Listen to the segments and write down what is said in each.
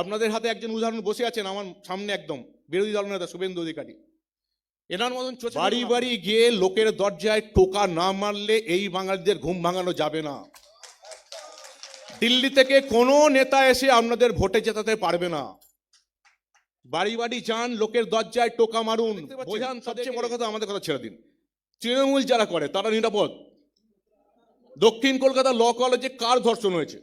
আপনাদের হাতে একজন উদাহরণ বসে আছেন আমার সামনে একদম। বিরোধী দল নেতা শুভেন্দু অধিকারী। এনার মতন বাড়ি বাড়ি গিয়ে লোকের দরজায় টোকা না মারলে এই বাঙালিদের ঘুম ভাঙানো যাবে না। দিল্লি থেকে কোনো নেতা এসে আপনাদের ভোটে জেতাতে পারবে না। বাড়ি বাড়ি যান লোকের দরজায় টোকা মারুন। বোঝান সবচেয়ে বড় কথা আমাদের কথা ছেড়ে দিন। তৃণমূল যারা করে তারা নিরাপদ। দক্ষিণ কলকাতা ল কলেজে কার ধর্ষণ হয়েছে?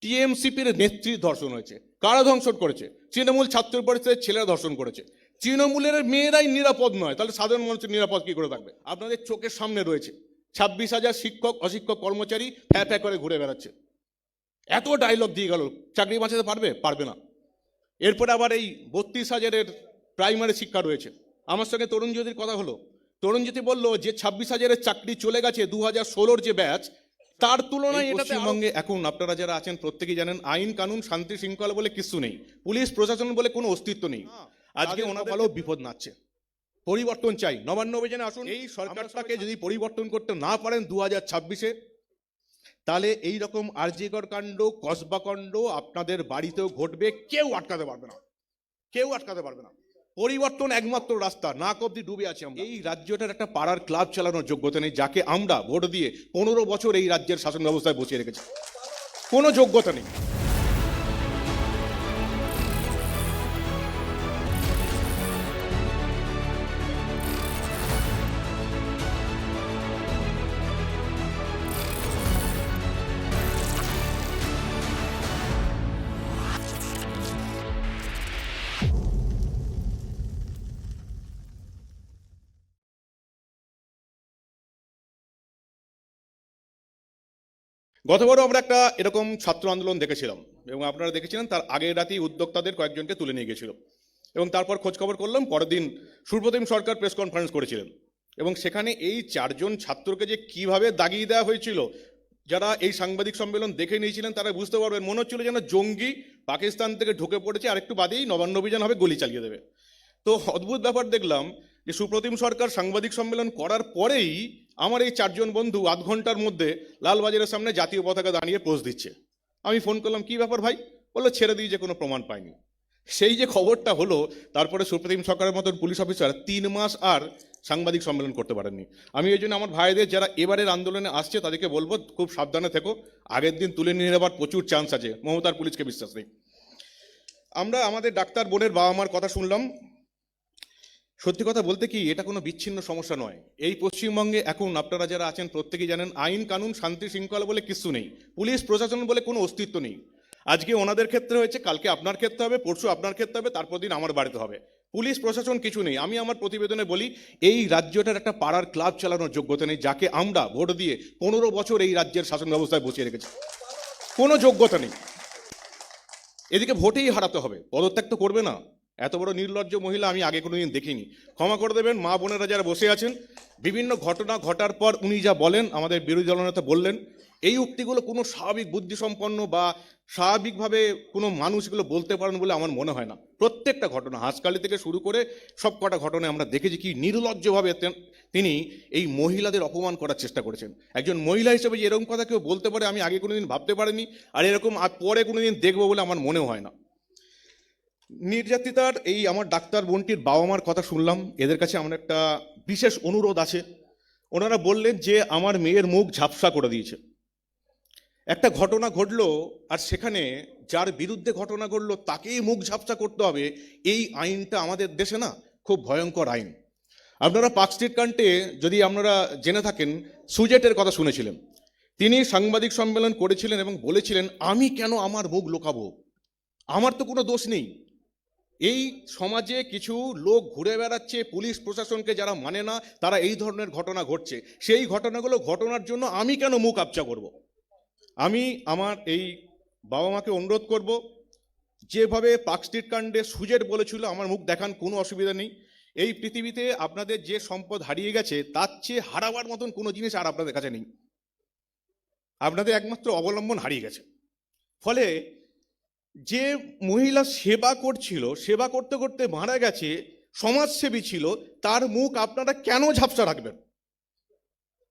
টিএমসিপির নেত্রীর ধর্ষণ হয়েছে। কারা ধর্ষণ করেছে? তৃণমূল ছাত্র পরিষদের ছেলেরা ধর্ষণ করেছে। তৃণমূলের মেয়েরাই নিরাপদ নয়, তাহলে সাধারণ মানুষের নিরাপদ কি করে থাকবে? আপনাদের চোখের সামনে রয়েছে। ছাব্বিশ হাজার শিক্ষক, অশিক্ষক, কর্মচারী ফ্যা ফ্যা করে ঘুরে বেড়াচ্ছে। এত ডায়লগ দিয়ে গেল, চাকরি বাঁচাতে পারবে? পারবে না। এরপরে আবার এই বত্রিশ হাজারের প্রাইমারি শিক্ষা রয়েছে। আমার সঙ্গে তরুণ জ্যোতির কথা হলো। তরুণ জ্যোতি বলল যে, ছাব্বিশ হাজারের চাকরি চলে গেছে দু হাজার ষোলোর যে ব্যাচ তার তুলনায় এটা পশ্চিমবঙ্গে এখন আপনারা যারা আছেন প্রত্যেকেই জানেন আইন কানুন শান্তি শৃঙ্খলা বলে কিছু নেই। পুলিশ প্রশাসন বলে কোনো অস্তিত্ব নেই। আজকে ওনাদের ভালো বিপদ নাচ্ছে। পরিবর্তন চাই। নবান্ন অভিযানে আসুন। এই সরকারটাকে যদি পরিবর্তন করতে না পারেন দু হাজার ছাব্বিশে তাহলে এই রকম আরজিকর কাণ্ড কসবা কাণ্ড আপনাদের বাড়িতেও ঘটবে। কেউ আটকাতে পারবে না। কেউ আটকাতে পারবে না। পরিবর্তন একমাত্র রাস্তা না অব্দি ডুবে আছে আমরা। এই রাজ্যটার একটা পাড়ার ক্লাব চালানোর যোগ্যতা নেই, যাকে আমরা ভোট দিয়ে পনেরো বছর এই রাজ্যের শাসন ব্যবস্থায় বসিয়ে রেখেছি। কোনো যোগ্যতা নেই। গতবারও আমরা একটা এরকম ছাত্র আন্দোলন দেখেছিলাম এবং আপনারা দেখেছিলেন তার আগের রাতেই উদ্যোক্তাদের কয়েকজনকে তুলে নিয়ে গেছিল। এবং তারপর খোঁজখবর করলাম, পরের দিন সুপ্রতিম সরকার প্রেস কনফারেন্স করেছিলেন। এবং সেখানে এই চারজন ছাত্রকে যে কীভাবে দাগিয়ে দেওয়া হয়েছিল, যারা এই সাংবাদিক সম্মেলন দেখে নিয়েছিলেন তারা বুঝতে পারবেন। মনে হচ্ছিল যেন জঙ্গি পাকিস্তান থেকে ঢুকে পড়েছে আর একটু বাদেই নবান্ন অভিযান হবে, গুলি চালিয়ে দেবে। তো অদ্ভুত ব্যাপার দেখলাম যে সুপ্রতিম সরকার সাংবাদিক সম্মেলন করার পরেই আমার এই চারজন বন্ধু আধ ঘণ্টার মধ্যে লালবাজারের সামনে জাতীয় পতাকা দাঁড়িয়ে পোজ দিচ্ছে। আমি ফোন করলাম, কি ব্যাপার ভাই? বলল, ছেড়ে দিয়ে যে কোনো প্রমাণ পাইনি। সেই যে খবরটা হলো, তারপরে সুপ্রতিম সরকারের মতন পুলিশ অফিসার তিন মাস আর সাংবাদিক সম্মেলন করতে পারেননি। আমি এই জন্য আমার ভাইদের যারা এবারের আন্দোলনে আসছে, তাদেরকে বলব, খুব সাবধানে থেকো। আগের দিন তুলে নিয়ে নেবার প্রচুর চান্স আছে। মমতার পুলিশকে বিশ্বাস নেই। আমরা আমাদের ডাক্তার বোনের বাবা মার কথা শুনলাম। সত্যি কথা বলতে কি, এটা কোনো বিচ্ছিন্ন সমস্যা নয়। এই পশ্চিমবঙ্গে এখন আপনারা যারা আছেন প্রত্যেকেই জানেন, আইন, কানুন, শান্তি শৃঙ্খলা বলে কিছু নেই। পুলিশ, প্রশাসন বলে কোনো অস্তিত্ব নেই। আজকে ওনাদের ক্ষেত্রে হয়েছে, কালকে আপনার ক্ষেত্রে হবে, পরশু আপনার ক্ষেত্রে হবে, তারপর দিন আমার বাড়িতে হবে। পুলিশ, প্রশাসন কিছু নেই। আমি আমার প্রতিবেদনে বলি, এই রাজ্যটার একটা পাড়ার ক্লাব চালানোর যোগ্যতা নেই, যাকে আমরা ভোট দিয়ে পনেরো বছর এই রাজ্যের শাসন ব্যবস্থায় বসিয়ে রেখেছি। কোনো যোগ্যতা নেই। এদিকে ভোটেই হারাতে হবে, পদত্যাগ তো করবে না। এত বড় নির্লজ্জ মহিলা আমি আগে কোনোদিন দেখিনি। ক্ষমা করে দেবেন, মা বোনেরা যারা বসে আছেন, বিভিন্ন ঘটনা ঘটার পর উনি যা বলেন, আমাদের বিরোধী দলনেতা বললেন, এই উক্তিগুলো কোনো স্বাভাবিক বুদ্ধিসম্পন্ন বা স্বাভাবিকভাবে কোনো মানুষ এগুলো বলতে পারেন বলে আমার মনে হয় না। প্রত্যেকটা ঘটনা হাঁসকালি থেকে শুরু করে সব কটা ঘটনায় আমরা দেখেছি কি নির্লজ্জভাবে তিনি এই মহিলাদের অপমান করার চেষ্টা করেছেন। একজন মহিলা হিসেবে যে এরকম কথা কেউ বলতে পারে, আমি আগে কোনোদিন ভাবতে পারিনি, আর এরকম আর পরে কোনোদিন দেখব বলে আমার মনেও হয় না। নির্যাতিতার এই আমার ডাক্তার বোনটির বাবা মার কথা শুনলাম। এদের কাছে আমার একটা বিশেষ অনুরোধ আছে। ওনারা বললেন যে, আমার মেয়ের মুখ ঝাপসা করে দিয়েছে। একটা ঘটনা ঘটলো আর সেখানে যার বিরুদ্ধে ঘটনা ঘটলো তাকেই মুখ ঝাপসা করতে হবে। এই আইনটা আমাদের দেশে না খুব ভয়ঙ্কর আইন। আপনারা পার্ক স্ট্রিট কান্টে যদি আপনারা জেনে থাকেন, সুজেটের কথা শুনেছিলেন। তিনি সাংবাদিক সম্মেলন করেছিলেন এবং বলেছিলেন, আমি কেন আমার মুখ লুকাবো? আমার তো কোনো দোষ নেই। এই সমাজে কিছু লোক ঘুরে বেড়াচ্ছে, পুলিশ প্রশাসনকে যারা মানে না, তারা এই ধরনের ঘটনা ঘটছে। সেই ঘটনাগুলো ঘটনার জন্য আমি কেন মুখ আপচা করব। আমি আমার এই বাবা মাকে অনুরোধ করব, যেভাবে পার্ক স্ট্রিট কাণ্ডে সুজেট বলেছিল, আমার মুখ দেখান, কোনো অসুবিধা নেই। এই পৃথিবীতে আপনাদের যে সম্পদ হারিয়ে গেছে, তার চেয়ে হারাবার মতন কোনো জিনিস আর আপনাদের কাছে নেই। আপনাদের একমাত্র অবলম্বন হারিয়ে গেছে। ফলে যে মহিলা সেবা করছিল, সেবা করতে করতে মারা গেছে, সমাজসেবী ছিল, তার মুখ আপনারা কেন ঝাপসা রাখবেন?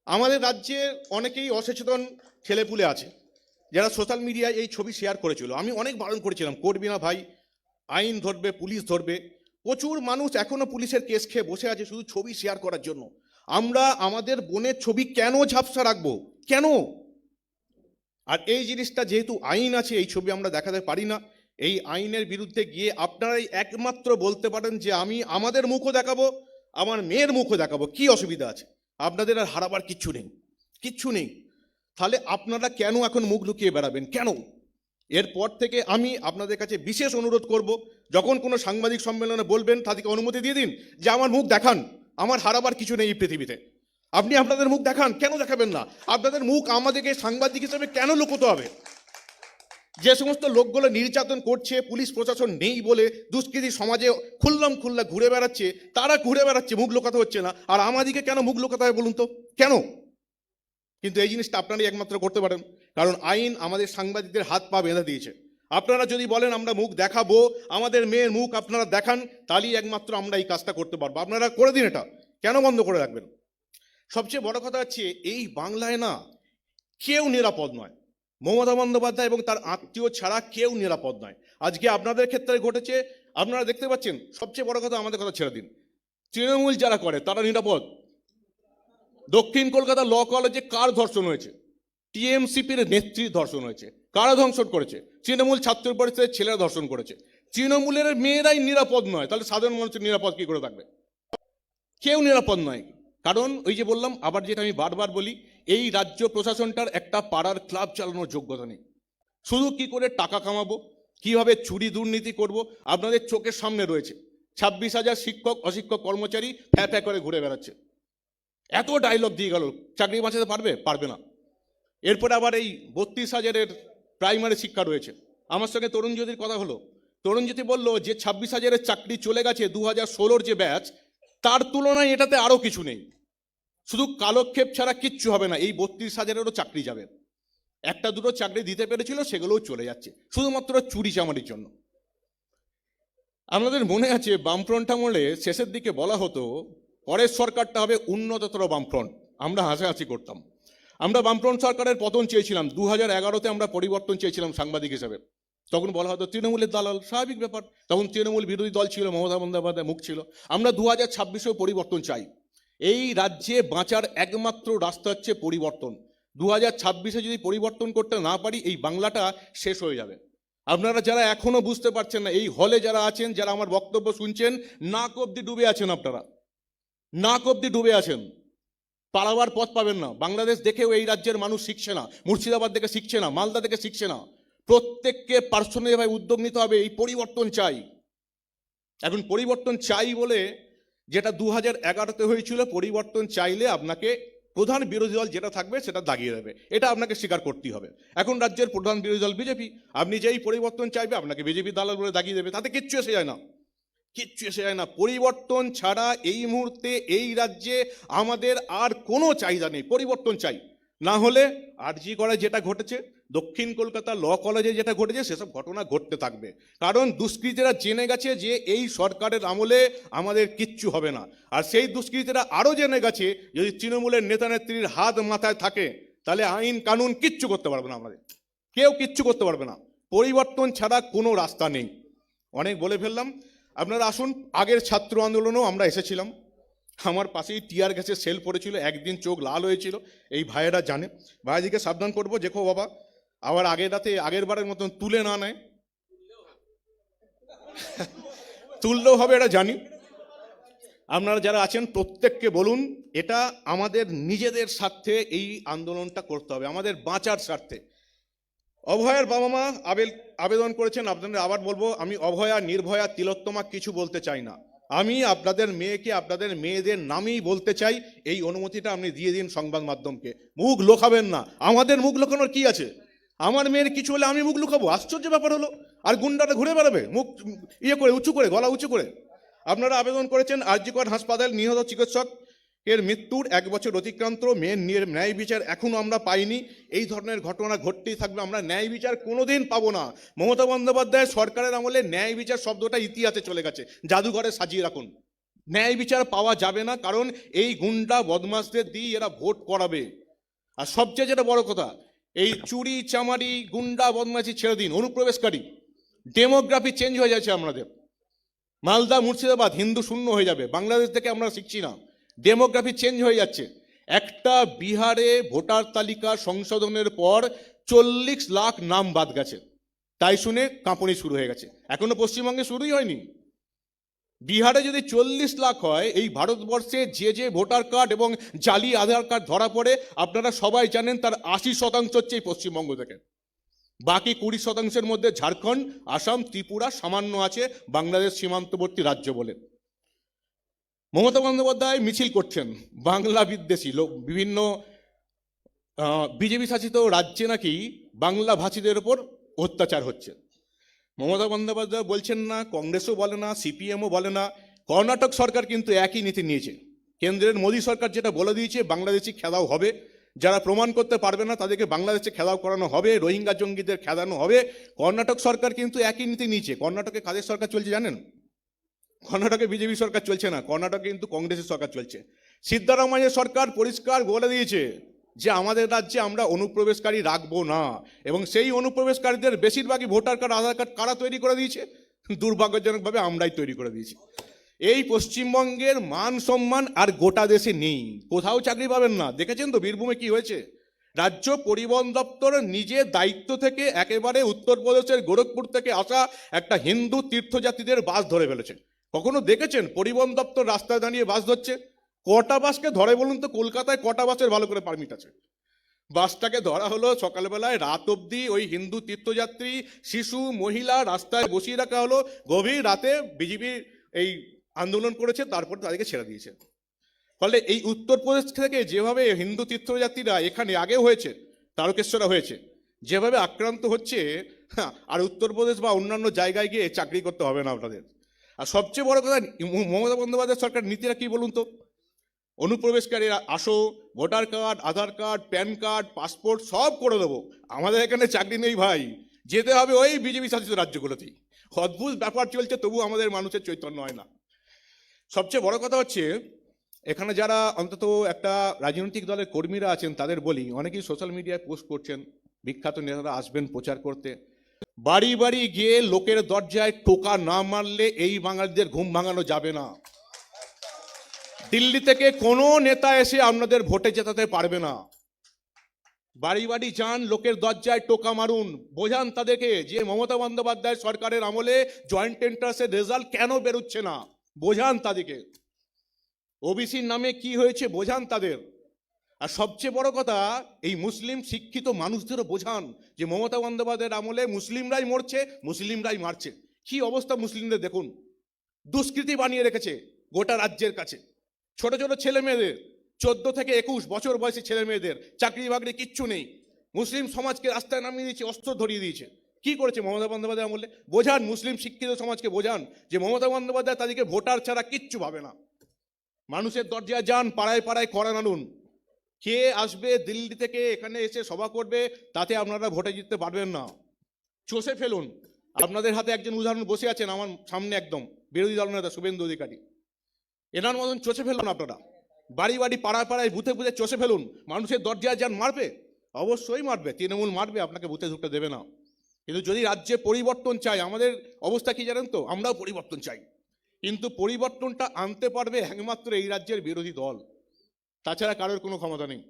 আমাদের রাজ্যে অনেকেই অসচেতন ছেলেপুলে আছে, যারা সোশ্যাল মিডিয়ায় এই ছবি শেয়ার করেছিল। আমি অনেক বারণ করেছিলাম, করবি না ভাই, আইন ধরবে, পুলিশ ধরবে। প্রচুর মানুষ এখনও পুলিশের কেস খেয়ে বসে আছে শুধু ছবি শেয়ার করার জন্য। আমরা আমাদের বোনের ছবি কেন ঝাপসা রাখব? কেন? আর এই জিনিসটা যেহেতু আইন আছে, এই ছবি আমরা দেখাতে পারি না। এই আইনের বিরুদ্ধে গিয়ে আপনারাই একমাত্র বলতে পারেন যে আমি আমাদের মুখও দেখাবো, আমার মেয়ের মুখও দেখাবো। কি অসুবিধা আছে? আপনাদের আর হারাবার কিচ্ছু নেই। কিচ্ছু নেই। তাহলে আপনারা কেন এখন মুখ লুকিয়ে বেড়াবেন? কেন? এরপর থেকে আমি আপনাদের কাছে বিশেষ অনুরোধ করব, যখন কোনো সাংবাদিক সম্মেলনে বলবেন, তাদেরকে অনুমতি দিয়ে দিন যে আমার মুখ দেখান, আমার হারাবার কিছু নেই এই পৃথিবীতে। আপনি আপনাদের মুখ দেখান, কেন দেখাবেন না? আপনাদের মুখ আমাদেরকে সাংবাদিক হিসেবে কেন লুকোতে হবে? যে সমস্ত লোকগুলো নির্যাতন করছে, পুলিশ প্রশাসন নেই বলে দুষ্কৃতী সমাজে খুললাম খুল্লা ঘুরে বেড়াচ্ছে, তারা ঘুরে বেড়াচ্ছে, মুখ লোকাতে হচ্ছে না। আর আমাদিকে কেন মুখ লোকাতে হবে বলুন তো? কেন? কিন্তু এই জিনিসটা আপনারাই একমাত্র করতে পারেন। কারণ আইন আমাদের সাংবাদিকদের হাত পা বেঁধে দিয়েছে। আপনারা যদি বলেন, আমরা মুখ দেখাবো, আমাদের মেয়ের মুখ আপনারা দেখান, তাহলেই একমাত্র আমরা এই কাজটা করতে পারব। আপনারা করে দিন এটা। কেন বন্ধ করে রাখবেন? সবচেয়ে বড় কথা হচ্ছে, এই বাংলায় না কেউ নিরাপদ নয়। মমতা বন্দ্যোপাধ্যায় এবং তার আত্মীয় ছাড়া কেউ নিরাপদ নয়। আজকে আপনাদের ক্ষেত্রে ঘটেছে, আপনারা দেখতে পাচ্ছেন, সবচেয়ে বড় কথা আমাদের কথা ছেড়ে দিন। তৃণমূল যারা করে, তারা নিরাপদ। দক্ষিণ কলকাতা ল কলেজে কার ধর্ষণ হয়েছে? টিএমসিপির নেত্রীর ধর্ষণ হয়েছে। কারা ধর্ষণ করেছে? তৃণমূল ছাত্র পরিষদের ছেলেরা ধর্ষণ করেছে। তৃণমূলের মেয়েরাই নিরাপদ নয়, তাহলে সাধারণ মানুষের নিরাপদ কি করে থাকবে? কেউ নিরাপদ নয়। কারণ ওই যে বললাম, আবার যেটা আমি বারবার বলি, এই রাজ্য প্রশাসনটার একটা পাড়ার ক্লাব চালানোর যোগ্যতা নেই। শুধু কি করে টাকা কামাবো, কীভাবে চুরি দুর্নীতি করব, আপনাদের চোখের সামনে রয়েছে। ছাব্বিশ হাজার শিক্ষক, অশিক্ষক, কর্মচারী ফ্যা ফ্যা করে ঘুরে বেড়াচ্ছে। এত ডায়লগ দিয়ে গেল, চাকরি বাঁচাতে পারবে? পারবে না। এরপরে আবার এই বত্রিশ হাজারের প্রাইমারি শিক্ষা রয়েছে। আমার সঙ্গে তরুণজ্যোতির কথা হলো। তরুণজ্যোতি বলল যে, ছাব্বিশ হাজারের চাকরি চলে গেছে দু হাজার ষোলোর যে ব্যাচ, তার তুলনায় এটাতে আরও কিছু নেই। শুধু কালক্ষেপ ছাড়া কিচ্ছু হবে না, এই বত্রিশ হাজারেরও চাকরি যাবে। একটা দুটো চাকরি দিতে পেরেছিল, সেগুলোও চলে যাচ্ছে, শুধুমাত্র চুরি চামারির জন্য। আমাদের মনে আছে, বামফ্রন্ট আমলে শেষের দিকে বলা হতো, পরের সরকারটা হবে উন্নততর বামফ্রন্ট। আমরা হাসাহাসি করতাম। আমরা বামফ্রন্ট সরকারের পতন চেয়েছিলাম দু হাজার এগারোতে আমরা পরিবর্তন চেয়েছিলাম সাংবাদিক হিসেবে। তখন বলা হতো, তৃণমূলের দালাল স্বাভাবিক ব্যাপার। তখন তৃণমূল বিরোধী দল ছিল, মমতা বন্দ্যোপাধ্যায় মুখ ছিল। আমরা দু হাজার ছাব্বিশেও পরিবর্তন চাই। এই রাজ্যে বাঁচার একমাত্র রাস্তা হচ্ছে পরিবর্তন। দু হাজার ছাব্বিশে যদি পরিবর্তন করতে না পারি, এই বাংলাটা শেষ হয়ে যাবে। আপনারা যারা এখনও বুঝতে পারছেন না, এই হলে যারা আছেন, যারা আমার বক্তব্য শুনছেন, নাক অব্দি ডুবে আছেন আপনারা। নাক অব্দি ডুবে আছেন। পালাবার পথ পাবেন না। বাংলাদেশ দেখেও এই রাজ্যের মানুষ শিখছে না। মুর্শিদাবাদ থেকে শিখছে না। মালদা থেকে শিখছে না। প্রত্যেককে পার্সোনালিভাবে উদ্যোগ নিতে হবে, এই পরিবর্তন চাই। এখন পরিবর্তন চাই বলে যেটা দু হাজার এগারোতে হয়েছিল, পরিবর্তন চাইলে আপনাকে প্রধান বিরোধী দল যেটা থাকবে সেটা দাগিয়ে দেবে। এটা আপনাকে স্বীকার করতেই হবে। এখন রাজ্যের প্রধান বিরোধী দল বিজেপি, আপনি যেই পরিবর্তন চাইবে আপনাকে বিজেপি দালাল বলে দাগিয়ে দেবে। তাতে কিচ্ছু এসে যায় না। কিচ্ছু এসে যায় না। পরিবর্তন ছাড়া এই মুহূর্তে এই রাজ্যে আমাদের আর কোনো চাহিদা নেই। পরিবর্তন চাই। না হলে আরজি করে যেটা ঘটেছে, দক্ষিণ কলকাতা ল কলেজে যেটা ঘটেছে, সেসব ঘটনা ঘটতে থাকবে। কারণ দুষ্কৃতীরা জেনে গেছে যে এই সরকারের আমলে আমাদের কিচ্ছু হবে না। আর সেই দুষ্কৃতীরা আরও জেনে গেছে, যদি তৃণমূলের নেতা নেত্রীর হাত মাথায় থাকে, তাহলে আইন কানুন কিচ্ছু করতে পারবে না আমাদের। কেউ কিচ্ছু করতে পারবে না। পরিবর্তন ছাড়া কোনো রাস্তা নেই। অনেক বলে ফেললাম। আপনারা আসুন, আগের ছাত্র আন্দোলনেও আমরা এসেছিলাম। আমার পাশেই টিয়ার গ্যাসের সেল পড়েছিল, একদিন চোখ লাল হয়েছিল, এই ভাইয়েরা জানে। ভাইজিকে সাবধান করব, দেখো বাবা, আবার আগের রাতে, আগের বারের মতন তুলে না নেয়। তুললেও হবে, এটা জানি। আপনারা যারা আছেন, প্রত্যেককে বলুন, এটা আমাদের নিজেদের স্বার্থে এই আন্দোলনটা করতে হবে, আমাদের বাঁচার স্বার্থে। অভয়ার বাবা মা আবেদন করেছেন, আপনাদের আবার বলব, আমি অভয়া, নির্ভয়া, তিলোত্তমা কিছু বলতে চাই না। আমি আপনাদের মেয়েকে, আপনাদের মেয়েদের নামেই বলতে চাই, এই অনুমতিটা আপনি দিয়ে দিন সংবাদ মাধ্যমকে। মুখ লোকাবেন না। আমাদের মুখ লোকানোর কি আছে? আমার মেয়ের কিছু হলে আমি মুখ লুকাবো? আশ্চর্য ব্যাপার হলো। আর গুন্ডাটা ঘুরে বেড়াবে? মুখ ইয়ে করে, উঁচু করে, গলা উঁচু করে। আপনারা আবেদন করেছেন আর্যিকর হাসপাতাল নিহত চিকিৎসক এর মৃত্যুর এক বছর অতিক্রান্ত, মেয়ের নিয়ে- ন্যায় বিচার এখনও আমরা পাইনি। এই ধরনের ঘটনা ঘটতেই থাকবে, আমরা ন্যায় বিচার কোনোদিন পাবো না। মমতা বন্দ্যোপাধ্যায় সরকারের আমলে ন্যায় বিচার শব্দটা ইতিহাসে চলে গেছে। জাদুঘরে সাজিয়ে রাখুন। ন্যায় বিচার পাওয়া যাবে না, কারণ এই গুন্ডা বদমাসদের দিয়ে এরা ভোট করাবে। আর সবচেয়ে যেটা বড় কথা, এই চুরি, চামারি, গুন্ডা, বদমাশি ছেড়ে দিন, অনুপ্রবেশকারী। ডেমোগ্রাফি চেঞ্জ হয়ে যাচ্ছে আমাদের। মালদা, মুর্শিদাবাদ, হিন্দু শূন্য হয়ে যাবে। বাংলাদেশ থেকে আমরা শিখছি না। ডেমোগ্রাফি চেঞ্জ হয়ে যাচ্ছে। একটা বিহারে ভোটার তালিকা সংশোধনের পর চল্লিশ লাখ নাম বাদ গেছে। তাই শুনে কাঁপনি শুরু হয়ে গেছে। এখনও পশ্চিমবঙ্গে শুরুই হয়নি। বিহারে যদি চল্লিশ লাখ হয়, এই ভারতবর্ষে যে যে ভোটার কার্ড এবং জালি আধার কার্ড ধরা পড়ে, আপনারা সবাই জানেন তার আশি শতাংশ হচ্ছে এই পশ্চিমবঙ্গ থেকে। বাকি কুড়ি শতাংশের মধ্যে ঝাড়খণ্ড, আসাম, ত্রিপুরা সামান্য আছে, বাংলাদেশ সীমান্তবর্তী রাজ্য বলে। মমতা বন্দ্যোপাধ্যায় মিছিল করছেন। বাংলা বিদ্বেষী লোক, বিভিন্ন বিজেপি শাসিত রাজ্যে নাকি বাংলা ভাষীদের ওপর অত্যাচার হচ্ছে। মমতা বন্দ্যোপাধ্যায় বলছেন না, কংগ্রেসও বলে না, সিপিএমও বলে না, কর্ণাটক সরকার কিন্তু একই নীতি নিয়েছে। কেন্দ্রের মোদী সরকার যেটা বলে দিয়েছে, বাংলাদেশি খেলাও হবে। যারা প্রমাণ করতে পারবে না, তাদেরকে বাংলাদেশে খেলাও করানো হবে, রোহিঙ্গা জঙ্গিদের খেলানো হবে। কর্ণাটক সরকার কিন্তু একই নীতি নিয়েছে। কর্ণাটকে কাদের সরকার চলছে জানেন? কর্ণাটকে বিজেপি সরকার চলছে না, কর্ণাটকে কিন্তু কংগ্রেসের সরকার চলছে। সিদ্ধারামাইয়ের সরকার পরিষ্কার বলে দিয়েছে যে, আমাদের রাজ্যে আমরা অনুপ্রবেশকারী রাখব না এবং সেই অনুপ্রবেশকারীদের বেশিরভাগই ভোটার কার্ড, আধার কার্ড কারা তৈরি করে দিয়েছে? দুর্ভাগ্যজনকভাবে আমরাই তৈরি করে দিয়েছি। এই পশ্চিমবঙ্গের মান সম্মান আর গোটা দেশে নেই, কোথাও চাকরি পাবেন না। দেখেছেন তো বীরভূমে কি হয়েছে? রাজ্য পরিবহন দপ্তর নিজে দায়িত্ব থেকে একেবারে উত্তরপ্রদেশের গোরখপুর থেকে আসা একটা হিন্দু তীর্থযাত্রীদের বাস ধরে ফেলেছে। কখনো দেখেছেন? পরিবহন দপ্তর রাস্তায় দাঁড়িয়ে বাস ধরছে। কটা বাসকে ধরে বলুন তো কলকাতায় কটা বাসের ভালো করে পারমিট আছে? বাসটাকে ধরা হলো সকালবেলায় রাত অবধি ওই হিন্দু তীর্থযাত্রী শিশু মহিলা রাস্তায় বসিয়ে রাখা হলো। গভীর রাতে বিজেপি এই আন্দোলন করেছে তারপর তাদেরকে ছেড়ে দিয়েছে। ফলে এই উত্তরপ্রদেশ থেকে যেভাবে হিন্দু তীর্থযাত্রীরা এখানে আগে হয়েছে তারকেশ্বরা হয়েছে যেভাবে আক্রান্ত হচ্ছে হ্যাঁ, আর উত্তরপ্রদেশ বা অন্যান্য জায়গায় গিয়ে চাকরি করতে হবে না আপনাদের। আর সবচেয়ে বড় কথা, মমতা বন্দ্যোপাধ্যায় সরকার নীতিরা কি বলুন তো? অনুপ্রবেশকারী আসো, voter card, Aadhaar card, PAN card, passport সব করে দেবো। আমাদের এখানে চাকরি নেই ভাই। যেতে হবে ওই বিজেপি শাসিত রাজ্যগুলোতেই। অদ্ভুত ব্যাপার চলছে তবু আমাদের মানুষের চৈতন্য হয় না। সবচেয়ে বড় কথা হচ্ছে, এখানে যারা অন্তত একটা রাজনৈতিক দলের কর্মীরা আছেন, তাদের বলি, অনেকেই সোশ্যাল মিডিয়ায় পোস্ট করছেন। বিখ্যাত নেতারা আসবেন প্রচার করতে। বাড়ি বাড়ি গিয়ে লোকের দরজায় টোকা না মারলে এই বাঙালিদের ঘুম ভাঙানো যাবে না। দিল্লি থেকে কোনো নেতা এসে আপনাদের ভোটে জেতাতে পারবে না। বাড়ি বাড়ি যান, লোকের দরজায় টোকা মারুন। বোঝান তাদেরকে যে মমতা বন্দ্যোপাধ্যায় সরকারের আমলে জয়েন্ট এন্ট্রান্সের রেজাল্ট কেন বেরোচ্ছে না। বোঝান তাদেরকে। ওবিসির নামে কি হয়েছে বোঝান তাদের। আর সবচেয়ে বড় কথা, এই মুসলিম শিক্ষিত মানুষদেরও বোঝান যে মমতা বন্দ্যোপাধ্যায়ের আমলে মুসলিমরাই মরছে, মুসলিমরাই মারছে। কি অবস্থা মুসলিমদের দেখুন। দুষ্কৃতি বানিয়ে রেখেছে গোটা রাজ্যের কাছে। ছোট ছোট ছেলে মেয়েদের চোদ্দ থেকে একুশ বছর বয়সী ছেলে মেয়েদের চাকরি বাকরি কিচ্ছু নেই। মুসলিম সমাজকে রাস্তায় নামিয়ে দিয়েছে, অস্ত্র ধরিয়ে দিয়েছে। কি করেছে মমতা বন্দ্যোপাধ্যায় আমলে? বোঝান, মুসলিম শিক্ষিত সমাজকে বোঝান যে মমতা বন্দ্যোপাধ্যায় তাদেরকে ভোটার ছাড়া কিচ্ছু ভাবে না। মানুষের দরজায় যান, পাড়ায় পাড়ায় করান আনুন কে আসবে দিল্লি থেকে এখানে এসে সভা করবে, তাতে আপনারা ভোটে জিততে পারবেন না। চষে ফেলুন। আপনাদের হাতে একজন উদাহরণ বসে আছেন আমার সামনে একদম, বিরোধী দল নেতা শুভেন্দু অধিকারী। এনার মতন চষে ফেলুন আপনারা। বাড়ি বাড়ি, পাড়ায় পাড়ায়, বুথে বুথে চষে ফেলুন। মানুষের দরজায় যান মারবে? অবশ্যই মারবে, তৃণমূল মারবে, আপনাকে বুথে ঢুকতে দেবে না। কিন্তু যদি রাজ্যে পরিবর্তন চাই আমাদের অবস্থা কি জানেন তো? আমরাও পরিবর্তন চাই। কিন্তু পরিবর্তনটা আনতে পারবে একমাত্র এই রাজ্যের বিরোধী দল। তাছাড়া কারোর কোনো ক্ষমতা নেই।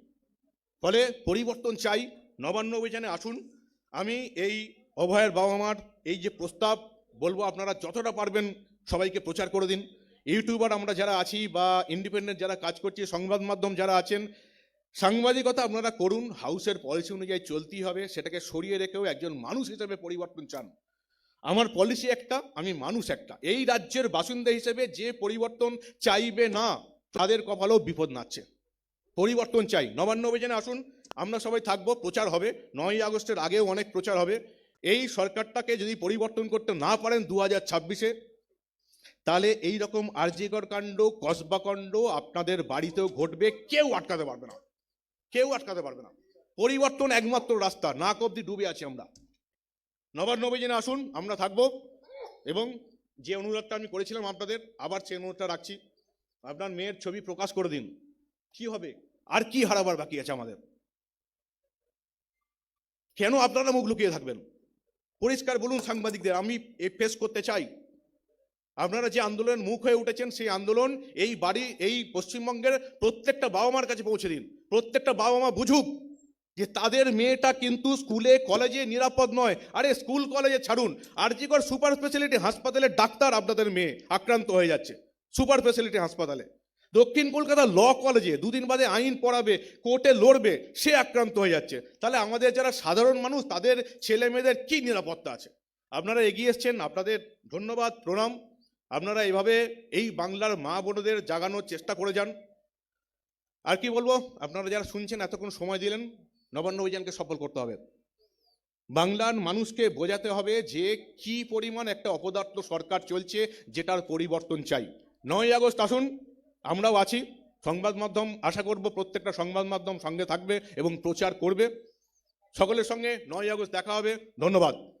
ফলে পরিবর্তন চাই। নবান্ন অভিযানে আসুন। আমি এই অভয়ের বাবা মার এই যে প্রস্তাব, বলব আপনারা যতটা পারবেন সবাইকে প্রচার করে দিন। ইউটিউবার আমরা যারা আছি বা ইন্ডিপেন্ডেন্ট যারা কাজ করছি, সংবাদ মাধ্যম যারা আছেন, সাংবাদিকতা আপনারা করুন। হাউসের পলিসি অনুযায়ী চলতেই হবে। সেটাকে সরিয়ে রেখেও একজন মানুষ হিসেবে পরিবর্তন চান। আমার পলিসি একটা, আমি মানুষ একটা। এই রাজ্যের বাসিন্দা হিসেবে যে পরিবর্তন চাইবে না, তাদের কপালেও বিপদ নাচ্ছে। পরিবর্তন চাই। নবান্ন অভিযানে আসুন, আমরা সবাই থাকব, প্রচার হবে। নয় আগস্টের আগেও অনেক প্রচার হবে। এই সরকারটাকে যদি পরিবর্তন করতে না পারেন দু হাজার ছাব্বিশে, তাহলে এই রকম আর্জিকর কাণ্ড কসবাকাণ্ড আপনাদের বাড়িতেও ঘটবে, কেউ আটকাতে পারবে না। কেউ আটকাতে পারবে না। পরিবর্তন একমাত্র রাস্তা, নাক অব্দি ডুবে আছি আমরা। নবান্ন অভিযানে আসুন, আমরা থাকব। এবং যে অনুরোধটা আমি করেছিলাম আপনাদের, আবার সেই অনুরোধটা রাখছি। আপনার মেয়ের ছবি প্রকাশ করে দিন। কি হবে? আর কি হারাবার বাকি আছে আমাদের? কেন আপনারা মুখ লুকিয়ে থাকবেন? পরিষ্কার বলুন সাংবাদিকদের, আমি এ ফেস করতে চাই। আপনারা যে আন্দোলনের মুখ হয়ে উঠেছেন, সেই আন্দোলন এই বাড়ি, এই পশ্চিমবঙ্গের প্রত্যেকটা বাবা মার কাছে পৌঁছে দিন। প্রত্যেকটা বাবা মা বুঝুক যে তাদের মেয়েটা কিন্তু স্কুলে, কলেজে নিরাপদ নয়। আরে স্কুল, কলেজে ছাড়ুন। আরজিকর সুপার স্পেশালিটি হাসপাতালে ডাক্তার আপনাদের মেয়ে আক্রান্ত হয়ে যাচ্ছে। সুপার স্পেশালিটি হাসপাতালে। দক্ষিণ কলকাতা ল কলেজে দুদিন বাদে আইন পড়াবে, কোর্টে লড়বে, সে আক্রান্ত হয়ে যাচ্ছে। তাহলে আমাদের যারা সাধারণ মানুষ, তাদের ছেলে মেয়েদের কি নিরাপত্তা আছে? আপনারা এগিয়ে এসছেন, আপনাদের ধন্যবাদ, প্রণাম। আপনারা এইভাবে এই বাংলার মা বোনদের জাগানোর চেষ্টা করে যান। আর কি বলব, আপনারা যারা শুনছেন, এতক্ষণ সময় দিলেন, নবান্ন অভিযানকে সফল করতে হবে। বাংলার মানুষকে বোঝাতে হবে যে কি পরিমাণ একটা অপদার্থ সরকার চলছে, যেটার পরিবর্তন চাই। নয় আগস্ট, আসুন। আমরাও আছি। সংবাদ মাধ্যম, আশা করব প্রত্যেকটা সংবাদ মাধ্যম সঙ্গে থাকবে এবং প্রচার করবে। সকলের সঙ্গে নয় আগস্ট দেখা হবে। ধন্যবাদ।